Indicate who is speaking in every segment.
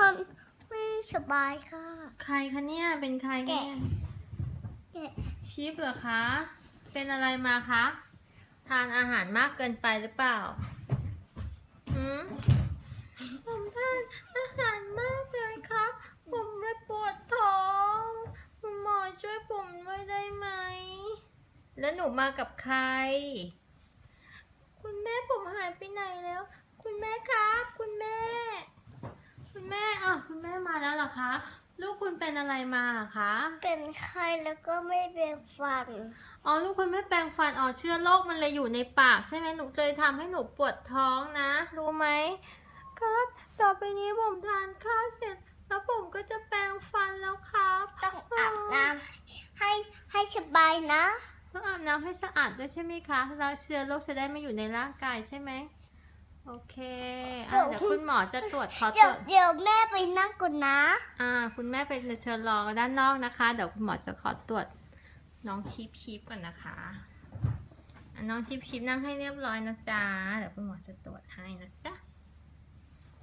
Speaker 1: พ่อไม่สบายค่ะ
Speaker 2: ใครคะเนี่ย เป็นใครคะเนี่ย
Speaker 1: แกะ
Speaker 2: ชิปเหรอคะ เป็นอะไรมาคะ ทานอาหารมากเกินไปหรือเปล่าหืมผมทานอาหารมากเลยครับ ผมเลยปวดท้องคุณหมอช่วยผมด้วยได้ไหม แล้วหนูมากับใคร คุณแม่ผมหายไปไหนแล้ว คุณแม่ครับ คุณแม่ คุณแม่อะคุณแม่มาแล้วเหร อคะ ลูกคุณเป็นอะไรมาอะคะ
Speaker 1: เป็นไข้แล้วก็ไม่เป็นฟัน
Speaker 2: อ๋อ ลูกคุณไม่แปรงฟัน อ๋อ เชื้อโรคมันเลยอยู่ในปากใช่ไหมหนูเลยทำให้หนูปวดท้องนะ รู้ไหมครับต่อไปนี้ผมทานข้าวเสร็จ แล้วผมก็จะแปรงฟันแล้วครับ
Speaker 1: ต้องอาบน้ำให้ให้สบายนะ
Speaker 2: ต้องอาบน้ำให้สะอาดด้วยใช่ไหมคะ แล้วเชื้อโรคจะได้ไม่อยู่ในร่างกายใช่ไหม โอเคอะ
Speaker 1: เดี๋ยว
Speaker 2: เดี๋ยวคุณหมอจะตรวจขอต
Speaker 1: เดี๋
Speaker 2: ร
Speaker 1: ยว
Speaker 2: วจ
Speaker 1: เดี๋ยวแม่ไปนั่งก่อนนะ
Speaker 2: อ่า คุณแม่ไปเชิญรอด้านนอกนะคะ เดี๋ยวคุณหมอจะขอตรวจน้องชิปชิปก่อนนะคะอะน้องชิปชิปนั่งให้เรียบร้อยนะจ๊ะ เดี๋ยวคุณหมอจะตรวจให้นะจ๊ะ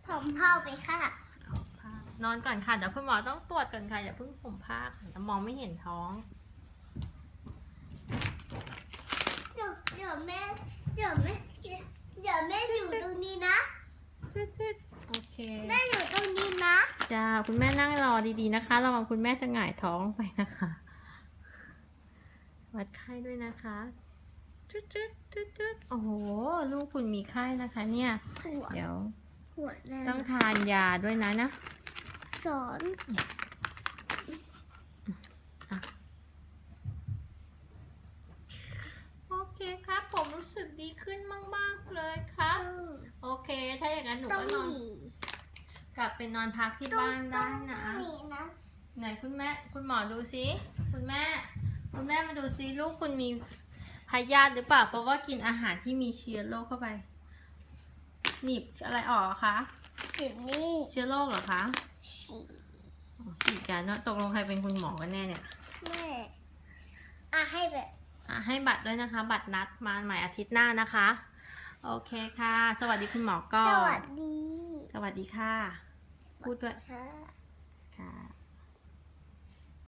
Speaker 1: ผมเข้าไปค่ะ
Speaker 2: เอาผ้านอนก่อนค่ะ เดี๋ยวคุณหมอต้องตรวจก่อนค่ะ อย่าเพิ่งผมผ้าค่ะจะมองไม่เห็นท้อง
Speaker 1: เดี๋ยวเดี๋ยวแม่ เดี๋ยวแม่ เดี๋ยวแม่อยู่ตรง นี้นะ
Speaker 2: จึ๊ดจึ๊ดโอเค
Speaker 1: แม่อยู่ตรงนี้นะ
Speaker 2: จ้าคุณแม่นั่งรอดีๆนะคะระวังคุณแม่จะหงายท้องไปนะคะ วัดไข้ด้วยนะคะจึ๊ดจึ๊ดจึ๊ดจึ๊ดโอ้โหลูกคุณมีไข้นะคะ เนี่ย
Speaker 1: หัว
Speaker 2: เดี๋ยว
Speaker 1: หัวแน่
Speaker 2: ต้องทานยาด้วยนะนะ
Speaker 1: สอน
Speaker 2: โอเคครับ ผมรู้สึกดีขึ้นมาก ๆ เลยครับโอเคถ้า อย่างนั้นหนู
Speaker 1: ต้อ
Speaker 2: ก็
Speaker 1: ง
Speaker 2: นอน
Speaker 1: หนี
Speaker 2: กลับไปนอนพักที่
Speaker 1: ต้อง
Speaker 2: บ้านได้นะ
Speaker 1: ต้องหนีนะ
Speaker 2: ไหนคุณแม่คุณหมอดูซิคุณแม่ คุณแม่มาดูซิลูกคุณมีพยาธิหรือเปล่าเพราะว่ากินอาหารที่มีเชื้อโรคเข้าไป หนีบอะไรออกอะคะ
Speaker 1: เดี๋ยวนี้
Speaker 2: เชื้อโรคเหรอคะ
Speaker 1: ฉี
Speaker 2: อ๋อฉีดยาเนอะตกลงใครเป็นคุณหมอกันแน่เนี่ย
Speaker 1: แม่อะให้แบบ
Speaker 2: อะให้บัตรด้วยนะคะ บัตรนัดมาใหม่อาทิตย์หน้านะคะ โอเคค่ะ สวัสดีคุณหมอก่อ
Speaker 1: ส
Speaker 2: น
Speaker 1: วัสดี
Speaker 2: สวัสดีค่ะ พูดด้วย
Speaker 1: ค่ะ
Speaker 2: ค่ะ